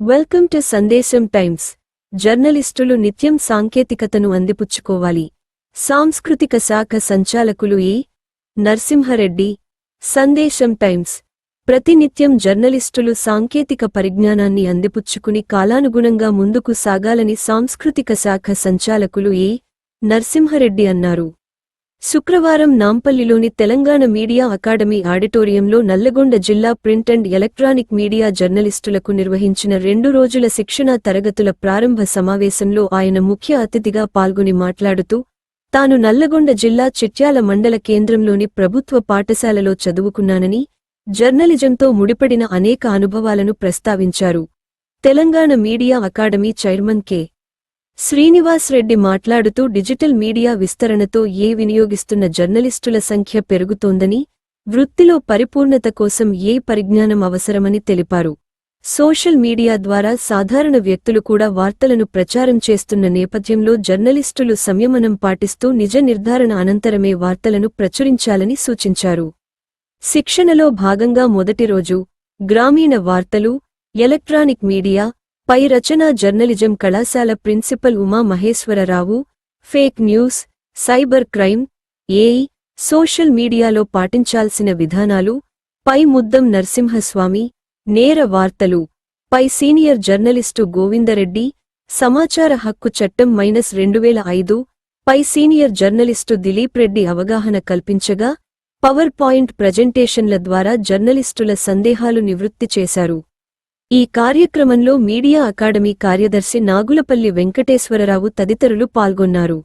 Welcome to సందేశం times జర్నలిస్టులు నిత్యం సాంకేతికతను అందిపుచ్చుకోవాలి. సాంస్కృతిక శాఖ సంచాలకులు ఈ. నరసింహరెడ్డి. సందేశం టైమ్స్ ప్రతినిత్యం జర్నలిస్టులు సాంకేతిక పరిజ్ఞానాన్ని అందిపుచ్చుకుని కాలానుగుణంగా ముందుకు సాగాలని సాంస్కృతిక శాఖ సంచాలకులు ఏ నరసింహరెడ్డి అన్నారు. శుక్రవారం నాంపల్లిలోని తెలంగాణ మీడియా అకాడమీ ఆడిటోరియంలో నల్లగొండ జిల్లా ప్రింట్ అండ్ ఎలక్ట్రానిక్ మీడియా జర్నలిస్టులకు నిర్వహించిన రెండు రోజుల శిక్షణా తరగతుల ప్రారంభ సమావేశంలో ఆయన ముఖ్య అతిథిగా పాల్గొని మాట్లాడుతూ తాను నల్లగొండ జిల్లా చిట్యాల మండల కేంద్రంలోని ప్రభుత్వ పాఠశాలలో చదువుకున్నానని జర్నలిజంతో ముడిపడిన అనేక అనుభవాలను ప్రస్తావించారు. Telangana media academy chairman K. Srinivas Reddy మాట్లాడుతూ డిజిటల్ మీడియా విస్తరణతో ఏ వినియోగిస్తున్న జర్నలిస్టుల సంఖ్య పెరుగుతోందని వృత్తిలో పరిపూర్ణత కోసం ఏ పరిజ్ఞానం అవసరమని తెలిపారు. సోషల్ మీడియా ద్వారా సాధారణ వ్యక్తులు కూడా వార్తలను ప్రచారం చేస్తున్న నేపథ్యంలో జర్నలిస్టులు సంయమనం పాటిస్తూ నిజ నిర్ధారణ అనంతరమే వార్తలను ప్రచురించాలని సూచించారు. శిక్షణలో భాగంగా మొదటి రోజు గ్రామీణ వార్తలు ఎలక్ట్రానిక్ మీడియా పై రచనా జర్నలిజం కళాశాల principal Uma Maheswararao fake news cyber crime AI social మీడియాలో పాటించాల్సిన విధానాలు పై ముద్దం నరసింహస్వామి నేర వార్తలు పై సీనియర్ జర్నలిస్టు గోవిందరెడ్డి సమాచార హక్కు చట్టం మైనస్ రెండువేల ఐదు పై సీనియర్ జర్నలిస్టు దిలీప్ రెడ్డి అవగాహన కల్పించగా పవర్ పాయింట్ ప్రజెంటేషన్ల ద్వారా జర్నలిస్టుల సందేహాలు నివృత్తి చేశారు. ఈ కార్యక్రమంలో మీడియా అకాడమీ కార్యదర్శి నాగులపల్లి వెంకటేశ్వరరావు తదితరులు పాల్గొన్నారు.